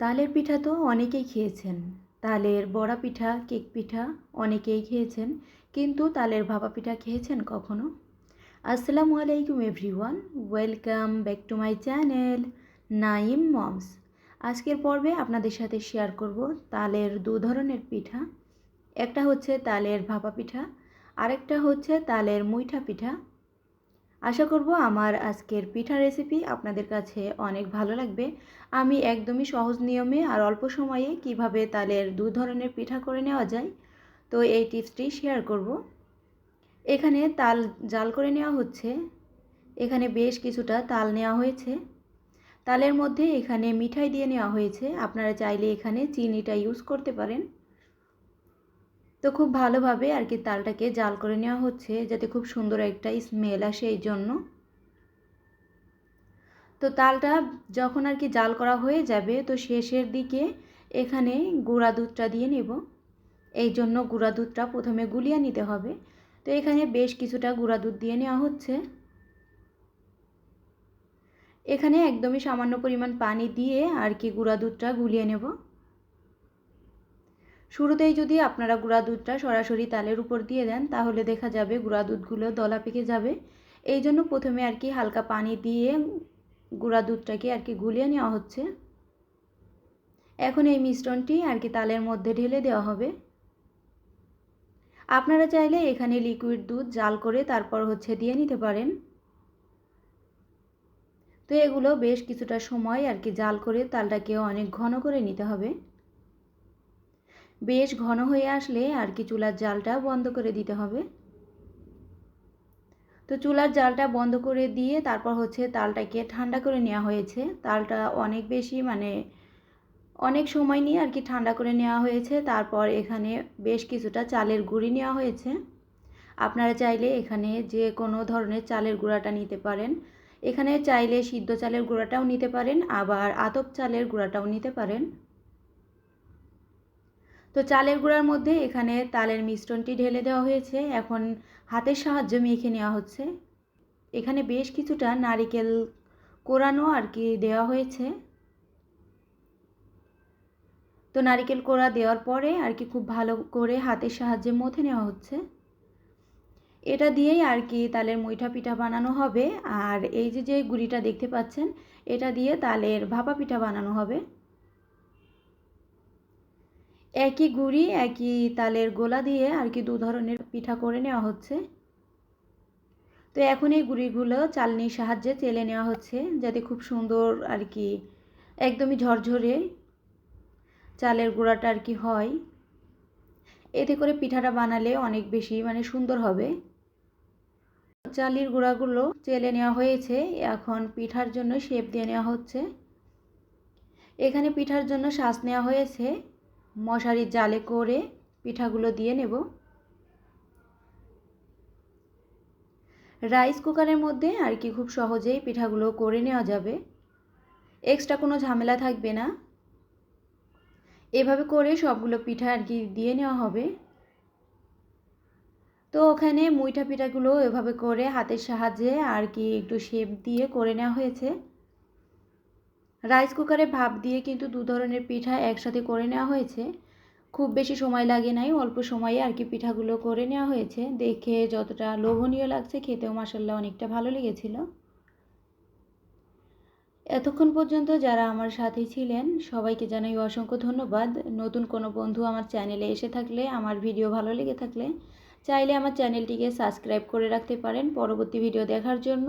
তালের পিঠা তো অনেকেই খেয়েছেন। তালের বড়া পিঠা, কেক পিঠা অনেকেই খেয়েছেন, কিন্তু তালের ভাপা পিঠা খেয়েছেন কখনো? আসসালামু আলাইকুম everyone, welcome back to my channel Naim moms. আজকের পর্বে আপনাদের সাথে শেয়ার করব তালের দু ধরনের পিঠা। একটা হচ্ছে তালের ভাপা পিঠা, আরেকটা হচ্ছে তালের মুইঠা পিঠা। আশা করব আমার আজকের পিঠা রেসিপি আপনাদের কাছে অনেক ভালো লাগবে। আমি একদমই সহজ নিয়মে আর অল্প সময়ে কীভাবে তালের দু ধরনের পিঠা করে নেওয়া যায়, তো এই টিপসটি শেয়ার করব। এখানে তাল জাল করে নেওয়া হচ্ছে। এখানে বেশ কিছুটা তাল নেওয়া হয়েছে। তালের মধ্যে এখানে মিঠাই দিয়ে নেওয়া হয়েছে। আপনারা চাইলে এখানে চিনিটা ইউজ করতে পারেন। তো খুব ভালোভাবে আর কি তালটাকে জাল করে নেওয়া হচ্ছে যাতে খুব সুন্দর একটা স্মেল আসে এই জন্য। তো তালটা যখন আর কি জাল করা হয়ে যাবে তো শেষের দিকে এখানে গুঁড়া দুধটা দিয়ে নেব। এই জন্য গুঁড়া দুধটা প্রথমে গুলিয়ে নিতে হবে। তো এখানে বেশ কিছুটা গুঁড়া দুধ দিয়ে নেওয়া হচ্ছে। এখানে একদমই সামান্য পরিমাণ পানি দিয়ে আর কি গুঁড়া দুধটা গুলিয়ে নেব। শুরুতেই যদি আপনারা গুঁড়া দুধটা সরাসরি তালের উপর দিয়ে দেন, তাহলে দেখা যাবে গুঁড়া দুধগুলো দলা পেকে যাবে। এই জন্য প্রথমে আর কি হালকা পানি দিয়ে গুঁড়া দুধটাকে আর কি গুলিয়ে নেওয়া হচ্ছে। এখন এই মিশ্রণটি আর কি তালের মধ্যে ঢেলে দেওয়া হবে। আপনারা চাইলে এখানে লিকুইড দুধ জাল করে তারপর হচ্ছে দিয়ে নিতে পারেন। তো এগুলো বেশ কিছুটা সময় আর কি জাল করে তালটাকে অনেক ঘন করে নিতে হবে। বেশ ঘন হয়ে আসলে আর কি চুলার জালটা বন্ধ করে দিতে হবে। তো চুলার জালটা বন্ধ করে দিয়ে তারপর হচ্ছে তালটাকে ঠান্ডা করে নেওয়া হয়েছে। তালটা অনেক বেশি মানে অনেক সময় নিয়ে আর কি ঠান্ডা করে নেওয়া হয়েছে। তারপর এখানে বেশ কিছুটা চালের গুঁড়ি নেওয়া হয়েছে। আপনারা চাইলে এখানে যে কোনো ধরনের চালের গুঁড়াটা নিতে পারেন। এখানে চাইলে সিদ্ধ চালের গুঁড়াটাও নিতে পারেন, আবার আতপ চালের গুঁড়াটাও নিতে পারেন। তো চালের গুঁড়ার মধ্যে এখানে তালের মিশ্রণটি ঢেলে দেওয়া হয়েছে। এখন হাতের সাহায্যে মেখে নেওয়া হচ্ছে। এখানে বেশ কিছুটা নারিকেল কোরানো আর কি দেওয়া হয়েছে। তো নারিকেল কোড়া দেওয়ার পরে আর কি খুব ভালো করে হাতের সাহায্যে মথে নেওয়া হচ্ছে। এটা দিয়েই আর কি তালের মুইঠা পিঠা বানানো হবে। আর এই যে যে গুড়িটা দেখতে পাচ্ছেন, এটা দিয়ে তালের ভাপা পিঠা বানানো হবে। একই গুড়ি, একই তালের গোলা দিয়ে আর কি দু ধরনের পিঠা করে নেওয়া হচ্ছে। তো এখন এই গুঁড়িগুলো চালনির সাহায্যে চেলে নেওয়া হচ্ছে যাতে খুব সুন্দর আর কি একদমই ঝরঝরে চালের গুঁড়াটা আর কি হয়। এতে করে পিঠাটা বানালে অনেক বেশি মানে সুন্দর হবে। চালের গুঁড়াগুলো চেলে নেওয়া হয়েছে, এখন পিঠার জন্য শেপ দিয়ে নেওয়া হচ্ছে। এখানে পিঠার জন্য শ্বাস নেওয়া হয়েছে। মশারির জালে করে পিঠাগুলো দিয়ে নেব। রাইস কুকারের মধ্যে আর কি খুব সহজেই পিঠাগুলো করে নেওয়া যাবে। এক্সট্রা কোনো ঝামেলা থাকবে না। এভাবে করে সবগুলো পিঠা আর কি দিয়ে নেওয়া হবে। তো ওখানে মুইঠা পিঠাগুলো এভাবে করে হাতের সাহায্যে আর কি একটু শেপ দিয়ে করে নেওয়া হয়েছে। রাইস কুকারে ভাপ দিয়ে কিন্তু দু ধরনের পিঠা একসাথে করে নেওয়া হয়েছে। খুব বেশি সময় লাগে নাই, অল্প সময়ে আর কি পিঠাগুলো করে নেওয়া হয়েছে। দেখে যতটা লোভনীয় লাগছে, খেতেও মাসাল্লাহ অনেকটা ভালো লেগেছিল। এতক্ষণ পর্যন্ত যারা আমার সাথে ছিলেন, সবাইকে জানাই অসংখ্য ধন্যবাদ। নতুন কোনো বন্ধু আমার চ্যানেলে এসে থাকলে, আমার ভিডিও ভালো লেগে থাকলে, চাইলে আমার চ্যানেলটিকে সাবস্ক্রাইব করে রাখতে পারেন পরবর্তী ভিডিও দেখার জন্য।